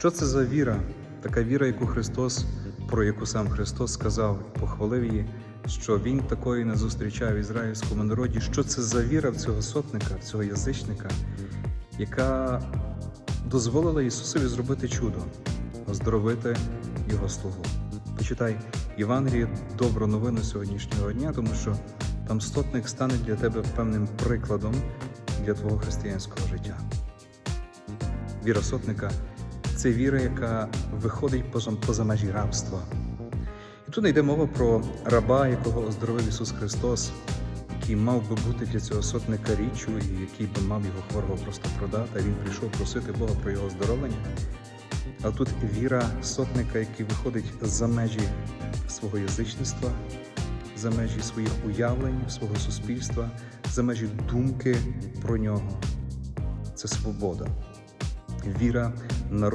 Що це за віра? Така віра, яку Христос, про яку сам Христос сказав, похвалив її, що Він такої не зустрічав в ізраїльському народі. Що це за віра в цього сотника, в цього язичника, яка дозволила Ісусові зробити чудо, оздоровити Його слугу. Почитай Євангеліє добру новину сьогоднішнього дня, тому що там стотник стане для тебе певним прикладом для твого християнського життя. Віра сотника це віра, яка виходить поза, межі рабства. І тут йде мова про раба, якого оздоровив Ісус Христос, який мав би бути для цього сотника річчю, і який би мав його хворого просто продати. Він прийшов просити Бога про його оздоровлення. А тут віра сотника, який виходить за межі свого язичництва, за межі своїх уявлень, свого суспільства, за межі думки про нього. Це свобода. Віра народ.